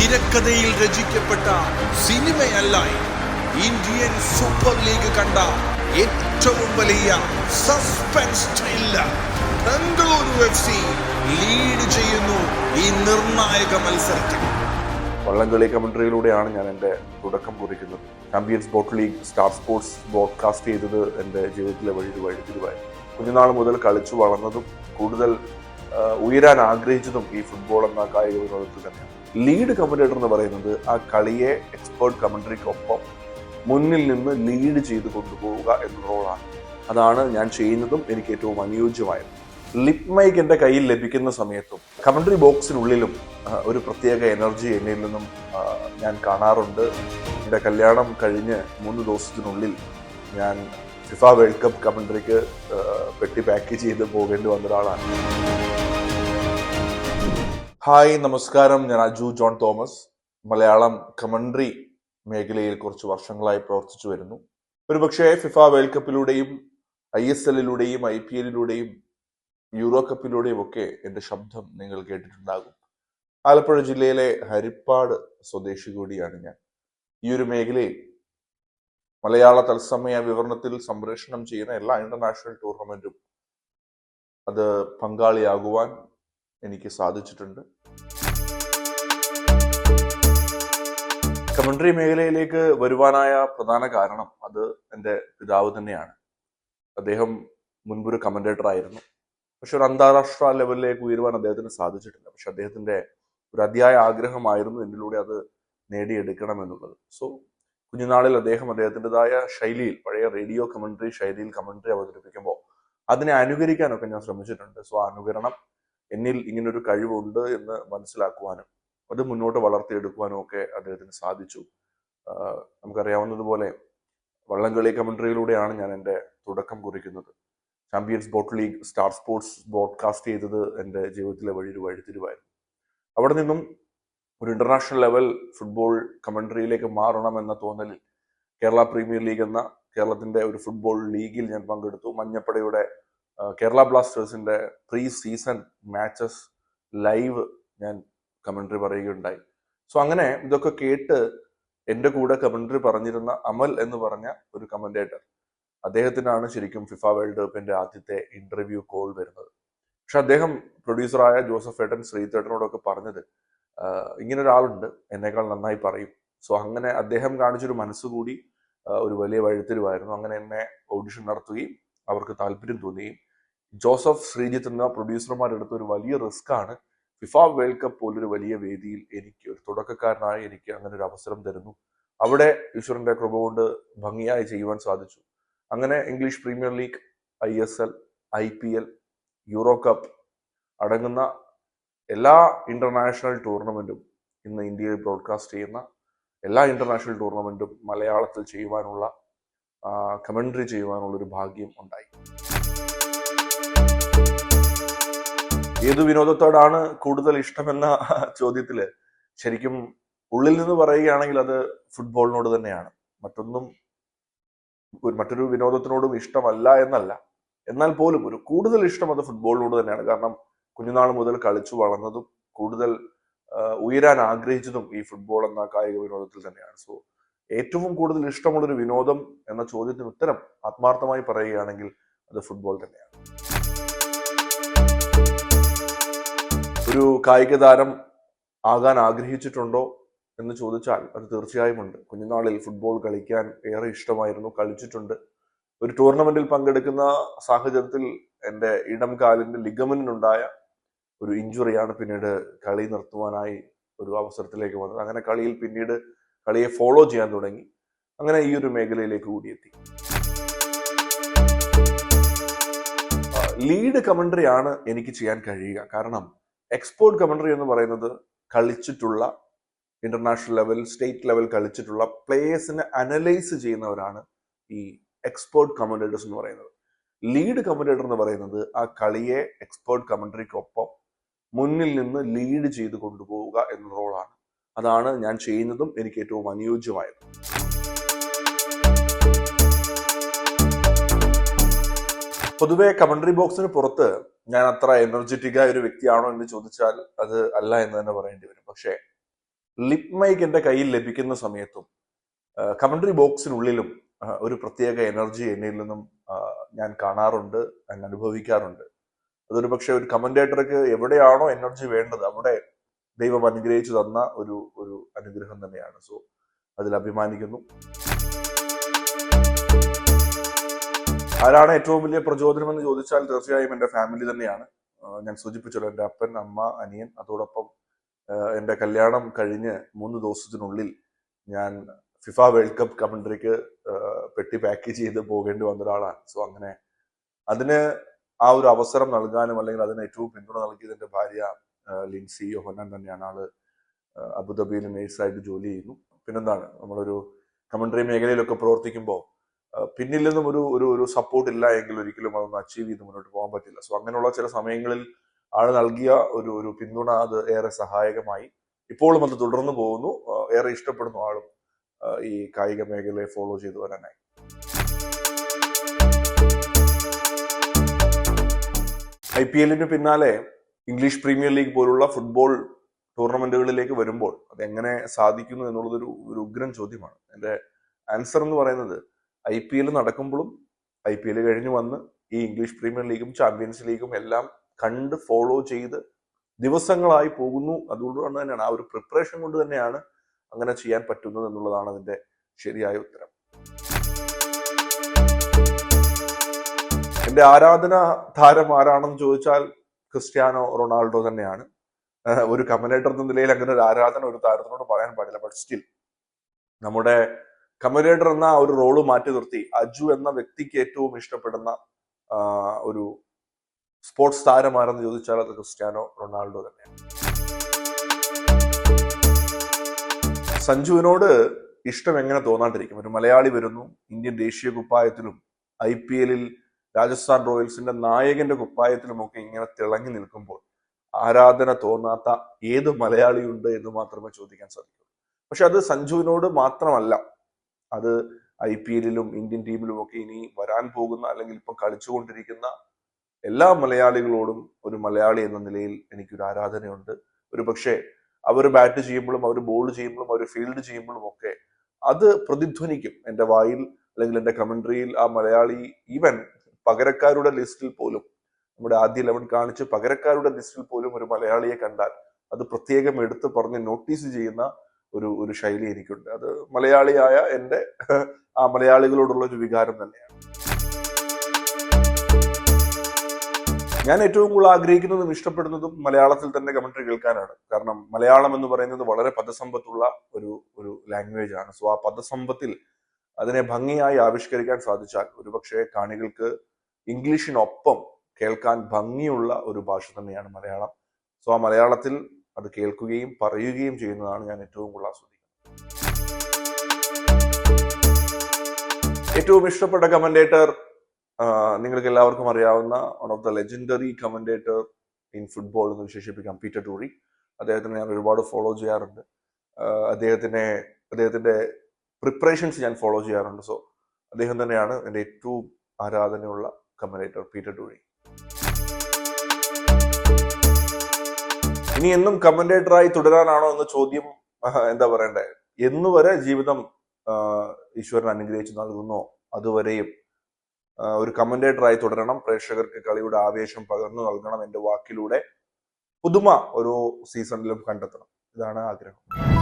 തിരക്കഥയിൽ രചിക്കപ്പെട്ട സിനിമയല്ല Indian super league കണ്ട ഏറ്റവും വലിയ suspense thriller Bengaluru F C lead ചെയ്യുന്നു ഈ നിർണായക മത്സരത്തിൽ. വള്ളംകളി കമൻട്രിയിലൂടെയാണ് ഞാൻ എന്റെ തുടക്കം കുറിക്കുന്നത്. Champions Boat League Star Sports broadcast ചെയ്തത് എന്റെ ജീവിതത്തിലെ വഴി വഴിത്തിരിവായി കുഞ്ഞുനാൾ മുതൽ കളിച്ചു വളർന്നതും കൂടുതൽ ഉയരാൻ ആഗ്രഹിച്ചതും ഈ ഫുട്ബോൾ എന്ന കായിക വിനോദത്തിൽ തന്നെയാണ് ലീഡ് കമന്റേറ്റർ എന്ന് പറയുന്നത് ആ കളിയെ എക്സ്പേർട്ട് കമൻട്രിക്കൊപ്പം മുന്നിൽ നിന്ന് ലീഡ് ചെയ്ത് കൊണ്ടുപോവുക എന്ന റോളാണ് അതാണ് ഞാൻ ചെയ്യുന്നതും എനിക്ക് ഏറ്റവും അനുയോജ്യമായത്. ലിപ് മൈക്ക് എന്റെ കയ്യിൽ ലഭിക്കുന്ന സമയത്തും കമൻട്രി ബോക്സിനുള്ളിലും ഒരു പ്രത്യേക എനർജി എന്നിൽ നിന്നും ഞാൻ കാണാറുണ്ട്. എന്റെ കല്യാണം കഴിഞ്ഞ് മൂന്ന് ദിവസത്തിനുള്ളിൽ ഞാൻ ഫിഫ വേൾഡ് കപ്പ് കമൻട്രിക്ക് പെട്ടി പാക്ക് ചെയ്ത് പോകേണ്ടി വന്ന ഒരാളാണ്. ഹായ് നമസ്കാരം. ഞാൻ അജു ജോൺ തോമസ്. മലയാളം കമൻട്രി മേഖലയിൽ കുറച്ച് വർഷങ്ങളായി പ്രവർത്തിച്ചു വരുന്നു. ഒരുപക്ഷെ ഫിഫ വേൾഡ് കപ്പിലൂടെയും ഐ എസ് എല്ലിലൂടെയും ഐ പി എല്ലിലൂടെയും യൂറോ കപ്പിലൂടെയും ഒക്കെ എന്റെ ശബ്ദം നിങ്ങൾ കേട്ടിട്ടുണ്ടാകും. ആലപ്പുഴ ജില്ലയിലെ ഹരിപ്പാട് സ്വദേശി കൂടിയാണ് ഞാൻ. ഈ ഒരു മേഖലയിൽ മലയാള തത്സമയ വിവരണത്തിൽ സംപ്രേഷണം ചെയ്യുന്ന എല്ലാ ഇന്റർനാഷണൽ ടൂർണമെന്റും അത് പങ്കാളിയാകുവാൻ എനിക്ക് സാധിച്ചിട്ടുണ്ട്. കമൻട്രി മേഖലയിലേക്ക് വരുവാനായ പ്രധാന കാരണം അത് എന്റെ പിതാവ് തന്നെയാണ്. അദ്ദേഹം മുൻപൊരു കമന്റേറ്റർ ആയിരുന്നു പക്ഷെ ഒരു അന്താരാഷ്ട്ര ലെവലിലേക്ക് ഉയരുവാൻ അദ്ദേഹത്തിന് സാധിച്ചിട്ടില്ല. പക്ഷെ അദ്ദേഹത്തിന്റെ ഒരു അതിയായ ആഗ്രഹമായിരുന്നു എന്നിലൂടെ അത് നേടിയെടുക്കണം എന്നുള്ളത് സോ കുഞ്ഞുനാളിൽ അദ്ദേഹം അദ്ദേഹത്തിന്റെതായ ശൈലിയിൽ പഴയ റേഡിയോ കമൻട്രി ശൈലിയിൽ കമൻട്രി അവതരിപ്പിക്കുമ്പോൾ അതിനെ അനുകരിക്കാനൊക്കെ ഞാൻ ശ്രമിച്ചിട്ടുണ്ട്. സോ അനുകരണം എന്നിൽ ഇങ്ങനൊരു കഴിവുണ്ട് എന്ന് മനസ്സിലാക്കുവാനും അത് മുന്നോട്ട് വളർത്തിയെടുക്കുവാനും ഒക്കെ അദ്ദേഹത്തിന് സാധിച്ചു. നമുക്കറിയാവുന്നതുപോലെ വള്ളംകളി കമൻട്രിയിലൂടെയാണ് ഞാൻ എന്റെ തുടക്കം കുറിക്കുന്നത്. Champions Boat League Star Sports broadcast ചെയ്തത് എന്റെ ജീവിതത്തിലെ വഴി ഒരു വഴിത്തിരിവായിരുന്നു. അവിടെ നിന്നും ഒരു ഇന്റർനാഷണൽ ലെവൽ ഫുട്ബോൾ കമൻട്രിയിലേക്ക് മാറണം എന്ന തോന്നലിൽ കേരള പ്രീമിയർ ലീഗ് എന്ന കേരളത്തിന്റെ ഒരു ഫുട്ബോൾ ലീഗിൽ ഞാൻ പങ്കെടുത്തു. മഞ്ഞപ്പടയുടെ കേരള ബ്ലാസ്റ്റേഴ്സിന്റെ പ്രീ സീസൺ മാച്ചസ് ലൈവ് ഞാൻ കമൻട്രി പറയുകയുണ്ടായി. സോ അങ്ങനെ ഇതൊക്കെ കേട്ട് എന്റെ കൂടെ കമൻട്രി പറഞ്ഞിരുന്ന അമൽ എന്ന് പറഞ്ഞ ഒരു കമന്റേറ്റർ അദ്ദേഹത്തിനാണ് ശരിക്കും ഫിഫ വേൾഡ് കപ്പിന്റെ ആദ്യത്തെ ഇന്റർവ്യൂ കോൾ വരുന്നത്. പക്ഷെ അദ്ദേഹം പ്രൊഡ്യൂസറായ ജോസഫ് ഏട്ടൻ ശ്രീതേട്ടനോടൊക്കെ പറഞ്ഞത് ഇങ്ങനെ ഒരാളുണ്ട് എന്നേക്കാൾ നന്നായി പറയും. സോ അങ്ങനെ അദ്ദേഹം കാണിച്ചൊരു മനസ്സുകൂടി ഒരു വലിയ വഴിത്തിരിവായിരുന്നു. അങ്ങനെ എന്നെ ഓഡിഷൻ നടത്തുകയും അവർക്ക് താല്പര്യം തോന്നുകയും ജോസഫ് ശ്രീജിത്ത് എന്ന പ്രൊഡ്യൂസർമാരെടുത്ത ഒരു വലിയ റിസ്ക് ആണ്. ഫിഫ വേൾഡ് കപ്പ് പോലൊരു വലിയ വേദിയിൽ എനിക്ക് ഒരു തുടക്കക്കാരനായി എനിക്ക് അങ്ങനെ ഒരു അവസരം തരുന്നു. അവിടെ ഈശ്വരന്റെ കൃപ കൊണ്ട് ഭംഗിയായി ചെയ്യുവാൻ സാധിച്ചു. അങ്ങനെ English Premier League I S L I P L Euro Cup അടങ്ങുന്ന എല്ലാ ഇന്റർനാഷണൽ ടൂർണമെന്റും ഇന്ന് ഇന്ത്യയിൽ ബ്രോഡ്കാസ്റ്റ് ചെയ്യുന്ന എല്ലാ ഇന്റർനാഷണൽ ടൂർണമെന്റും മലയാളത്തിൽ ചെയ്യുവാനുള്ള കമൻട്രി ചെയ്യുവാനുള്ള ഒരു ഭാഗ്യം ഉണ്ടായി. ഏതു വിനോദത്തോടാണ് കൂടുതൽ ഇഷ്ടമെന്ന ചോദ്യത്തിൽ ശരിക്കും ഉള്ളിൽ നിന്ന് പറയുകയാണെങ്കിൽ അത് ഫുട്ബോളിനോട് തന്നെയാണ്. മറ്റൊന്നും മറ്റൊരു വിനോദത്തിനോടും ഇഷ്ടമല്ല എന്നല്ല. എന്നാൽ പോലും ഒരു കൂടുതൽ ഇഷ്ടം അത് ഫുട്ബോളിനോട് തന്നെയാണ്. കാരണം കുഞ്ഞുനാൾ മുതൽ കളിച്ചു വളർന്നതും കൂടുതൽ ഉയരാൻ ആഗ്രഹിച്ചതും ഈ ഫുട്ബോൾ എന്ന കായിക വിനോദത്തിൽ തന്നെയാണ്. സോ ഏറ്റവും കൂടുതൽ ഇഷ്ടമുള്ളൊരു വിനോദം എന്ന ചോദ്യത്തിന് ഉത്തരം ആത്മാർത്ഥമായി പറയുകയാണെങ്കിൽ അത് ഫുട്ബോൾ തന്നെയാണ്. ഒരു കായിക താരം ആകാൻ ആഗ്രഹിച്ചിട്ടുണ്ടോ എന്ന് ചോദിച്ചാൽ അത് തീർച്ചയായും ഉണ്ട്. കുഞ്ഞുനാളിൽ ഫുട്ബോൾ കളിക്കാൻ ഏറെ ഇഷ്ടമായിരുന്നു കളിച്ചിട്ടുണ്ട്. ഒരു ടൂർണമെന്റിൽ പങ്കെടുക്കുന്ന സാഹചര്യത്തിൽ എന്റെ ഇടം കാലിന്റെ ലിഗമനിനുണ്ടായ ഒരു ഇഞ്ചുറിയാണ് പിന്നീട് കളി നിർത്തുവാനായി ഒരു അവസരത്തിലേക്ക് വന്നത്. അങ്ങനെ കളിയിൽ പിന്നീട് കളിയെ ഫോളോ ചെയ്യാൻ തുടങ്ങി. അങ്ങനെ ഈ ഒരു മേഖലയിലേക്ക് കൂടിയെത്തി. ലീഡ് കമൻട്രി ആണ് എനിക്ക് ചെയ്യാൻ കഴിയുക. കാരണം എക്സ്പോർട്ട് കമൻട്രി എന്ന് പറയുന്നത് കളിച്ചിട്ടുള്ള ഇന്റർനാഷണൽ ലെവൽ സ്റ്റേറ്റ് ലെവൽ കളിച്ചിട്ടുള്ള പ്ലേയേഴ്സിനെ അനലൈസ് ചെയ്യുന്നവരാണ് ഈ എക്സ്പോർട്ട് കമന്റേറ്റേഴ്സ് എന്ന് പറയുന്നത്. ലീഡ് കമന്റേറ്റർ എന്ന് പറയുന്നത് ആ കളിയെ എക്സ്പേർട്ട് കമൻട്രിക്കൊപ്പം മുന്നിൽ നിന്ന് ലീഡ് ചെയ്ത് കൊണ്ടുപോവുക എന്ന റോളാണ് അതാണ് ഞാൻ ചെയ്യുന്നതും എനിക്ക് ഏറ്റവും അനുയോജ്യമായത്. പൊതുവെ കമന്ററി ബോക്സിന് പുറത്ത് ഞാൻ അത്ര എനർജറ്റിക് ആയ ഒരു വ്യക്തിയാണോ എന്ന് ചോദിച്ചാൽ അത് അല്ല എന്ന് തന്നെ പറയേണ്ടി വരും. പക്ഷേ ലിപ് മൈക്ക് എന്റെ കയ്യിൽ ലഭിക്കുന്ന സമയത്തും കമന്ററി ബോക്സിനുള്ളിലും ഒരു പ്രത്യേക എനർജി എന്നിൽ നിന്നും ഞാൻ കാണാറുണ്ട് ഞാൻ അനുഭവിക്കാറുണ്ട്. അതൊരു പക്ഷെ ഒരു കമന്റേറ്റർക്ക് എവിടെയാണോ എനർജി വേണ്ടത് അവിടെ ദൈവം അനുഗ്രഹിച്ചു തന്ന ഒരു ഒരു അനുഗ്രഹം തന്നെയാണ്. സോ അതിൽ അഭിമാനിക്കുന്നു. ആരാണ് ഏറ്റവും വലിയ പ്രചോദനം എന്ന് ചോദിച്ചാൽ തീർച്ചയായും എന്റെ ഫാമിലി തന്നെയാണ്. ഞാൻ സൂചിപ്പിച്ചല്ലോ എന്റെ അപ്പൻ അമ്മ അനിയൻ അതോടൊപ്പം എന്റെ കല്യാണം കഴിഞ്ഞ് മൂന്ന് ദിവസത്തിനുള്ളിൽ ഞാൻ ഫിഫ വേൾഡ് കപ്പ് കമൻട്രിക്ക് പെട്ടി പാക്ക് ചെയ്ത് പോകേണ്ടി വന്ന ഒരാളാണ്. സോ അങ്ങനെ അതിന് ആ ഒരു അവസരം നൽകാനും അല്ലെങ്കിൽ അതിന് ഏറ്റവും പിന്തുണ നൽകിയത് എന്റെ ഭാര്യ ലിൻസി യോഹനൻ തന്നെയാണ്. ആൾ അബുദാബിയിൽ നേഴ്സായിട്ട് ജോലി ചെയ്യുന്നു. പിന്നെന്താണ്? നമ്മളൊരു കമൻട്രി മേഖലയിലൊക്കെ പ്രവർത്തിക്കുമ്പോൾ പിന്നിൽ നിന്നും ഒരു ഒരു ഒരു സപ്പോർട്ട് ഇല്ല എങ്കിൽ ഒരിക്കലും അതൊന്ന് അച്ചീവ് ചെയ്ത് മുന്നോട്ട് പോകാൻ പറ്റില്ല. സോ അങ്ങനെയുള്ള ചില സമയങ്ങളിൽ ആൾ നൽകിയ ഒരു ഒരു പിന്തുണ അത് ഏറെ സഹായകമായി ഇപ്പോഴും അത് തുടർന്നു പോകുന്നു. ഏറെ ഇഷ്ടപ്പെടുന്നു ആളും ഈ കായിക മേഖലയെ ഫോളോ ചെയ്തു വരാനായി. ഐ പി എല്ലിന് പിന്നാലെ ഇംഗ്ലീഷ് പ്രീമിയർ ലീഗ് പോലുള്ള ഫുട്ബോൾ ടൂർണമെന്റുകളിലേക്ക് വരുമ്പോൾ അതെങ്ങനെ സാധിക്കുന്നു എന്നുള്ളതൊരു ഒരു ഉഗ്രൻ ചോദ്യമാണ്. എന്റെ ആൻസർ എന്ന് പറയുന്നത് ഐ പി എൽ നടക്കുമ്പോഴും ഐ പി എൽ കഴിഞ്ഞു വന്ന് ഈ ഇംഗ്ലീഷ് പ്രീമിയർ ലീഗും ചാമ്പ്യൻസ് ലീഗും എല്ലാം കണ്ട് ഫോളോ ചെയ്ത് ദിവസങ്ങളായി പോകുന്നു. അതുകൊണ്ട് തന്നെയാണ് ആ ഒരു പ്രിപ്പറേഷൻ കൊണ്ട് തന്നെയാണ് അങ്ങനെ ചെയ്യാൻ പറ്റുന്നത് എന്നുള്ളതാണ് അതിന്റെ ശരിയായ ഉത്തരം. എന്റെ ആരാധന താരം ആരാണെന്ന് ചോദിച്ചാൽ ക്രിസ്ത്യാനോ റൊണാൾഡോ തന്നെയാണ്. ഒരു കമന്റേറ്റർ എന്ന നിലയിൽ അങ്ങനെ ഒരു ആരാധന ഒരു താരത്തിനോട് പറയാൻ പാടില്ല. ബട്ട് സ്റ്റിൽ നമ്മുടെ കമന്റേറ്റർ എന്ന ഒരു റോൾ മാറ്റി നിർത്തി. അജു എന്ന വ്യക്തിക്ക് ഏറ്റവും ഇഷ്ടപ്പെടുന്ന ഒരു സ്പോർട്സ് താരമാരെന്ന് ചോദിച്ചാൽ അത് ക്രിസ്ത്യാനോ റൊണാൾഡോ തന്നെയാണ്. സഞ്ജുവിനോട് ഇഷ്ടം എങ്ങനെ തോന്നാണ്ടിരിക്കും? ഒരു മലയാളി വരുന്നു ഇന്ത്യൻ ദേശീയ കുപ്പായത്തിലും ഐ പി എല്ലിൽ രാജസ്ഥാൻ റോയൽസിന്റെ നായകന്റെ കുപ്പായത്തിലുമൊക്കെ ഇങ്ങനെ തിളങ്ങി നിൽക്കുമ്പോൾ ആരാധന തോന്നാത്ത ഏത് മലയാളിയുണ്ട് എന്ന് മാത്രമേ ചോദിക്കാൻ സാധിക്കൂ. പക്ഷെ അത് സഞ്ജുവിനോട് മാത്രമല്ല അത് ഐ പി എല്ലിലും ഇന്ത്യൻ ടീമിലും ഒക്കെ ഇനി വരാൻ പോകുന്ന അല്ലെങ്കിൽ ഇപ്പം കളിച്ചുകൊണ്ടിരിക്കുന്ന എല്ലാ മലയാളികളോടും ഒരു മലയാളി എന്ന നിലയിൽ എനിക്കൊരു ആരാധനയുണ്ട്. ഒരു പക്ഷേ അവർ ബാറ്റ് ചെയ്യുമ്പോഴും അവർ ബോൾ ചെയ്യുമ്പോഴും അവർ ഫീൽഡ് ചെയ്യുമ്പോഴും ഒക്കെ അത് പ്രതിധ്വനിക്കും. എന്റെ വായിൽ അല്ലെങ്കിൽ എന്റെ കമൻട്രിയിൽ ആ മലയാളി ഈവൻ പകരക്കാരുടെ ലിസ്റ്റിൽ പോലും നമ്മുടെ ആദ്യ ലെവൻ കാണിച്ച് പകരക്കാരുടെ ലിസ്റ്റിൽ പോലും ഒരു മലയാളിയെ കണ്ടാൽ അത് പ്രത്യേകം എടുത്ത് പറഞ്ഞ് നോട്ടീസ് ചെയ്യുന്ന ഒരു ഒരു ശൈലി എനിക്കുണ്ട്. അത് മലയാളിയായ എന്റെ ആ മലയാളികളോടുള്ള ഒരു വികാരം തന്നെയാണ്. ഞാൻ ഏറ്റവും കൂടുതൽ ആഗ്രഹിക്കുന്നതും ഇഷ്ടപ്പെടുന്നതും മലയാളത്തിൽ തന്നെ കമന്ററി കേൾക്കാനാണ്. കാരണം മലയാളം എന്ന് പറയുന്നത് വളരെ പദസമ്പത്തുള്ള ഒരു ഒരു ലാംഗ്വേജ് ആണ്. സോ ആ പദസമ്പത്തിൽ അതിനെ ഭംഗിയായി ആവിഷ്കരിക്കാൻ സാധിച്ചാൽ ഒരുപക്ഷെ കാണികൾക്ക് ഇംഗ്ലീഷിനൊപ്പം കേൾക്കാൻ ഭംഗിയുള്ള ഒരു ഭാഷ തന്നെയാണ് മലയാളം. സോ ആ മലയാളത്തിൽ അത് കേൾക്കുകയും പറയുകയും ചെയ്യുന്നതാണ് ഞാൻ ഏറ്റവും കൂടുതൽ ആസ്വദിക്കുന്നത്. ഏറ്റവും ഇഷ്ടപ്പെട്ട കമന്റേറ്റർ നിങ്ങൾക്ക് എല്ലാവർക്കും അറിയാവുന്ന one of the legendary commentator in football എന്ന് വിശേഷിപ്പിക്കാം പീറ്റർ ടൂറി അദ്ദേഹത്തിനെ ഞാൻ ഒരുപാട് ഫോളോ ചെയ്യാറുണ്ട്. അദ്ദേഹത്തിനെ അദ്ദേഹത്തിന്റെ പ്രിപ്പറേഷൻസ് ഞാൻ ഫോളോ ചെയ്യാറുണ്ട്. സോ അദ്ദേഹം തന്നെയാണ് എന്റെ ഏറ്റവും ആരാധനയുള്ള കമന്റേറ്റർ പീറ്റർ ടൂറി ഇനി എന്നും കമന്റേറ്ററായി തുടരാനാണോ എന്ന ചോദ്യം എന്താ പറയണ്ടേ? എന്നുവരെ ജീവിതം ഈശ്വരൻ അനുഗ്രഹിച്ചു നൽകുന്നോ. അതുവരെയും ഒരു കമന്റേറ്ററായി തുടരണം. പ്രേക്ഷകർക്ക് കളിയുടെ ആവേശം പകർന്നു നൽകണം എന്റെ വാക്കിലൂടെ. പുതുമ ഓരോ സീസണിലും കണ്ടെത്തണം. ഇതാണ് ആഗ്രഹം.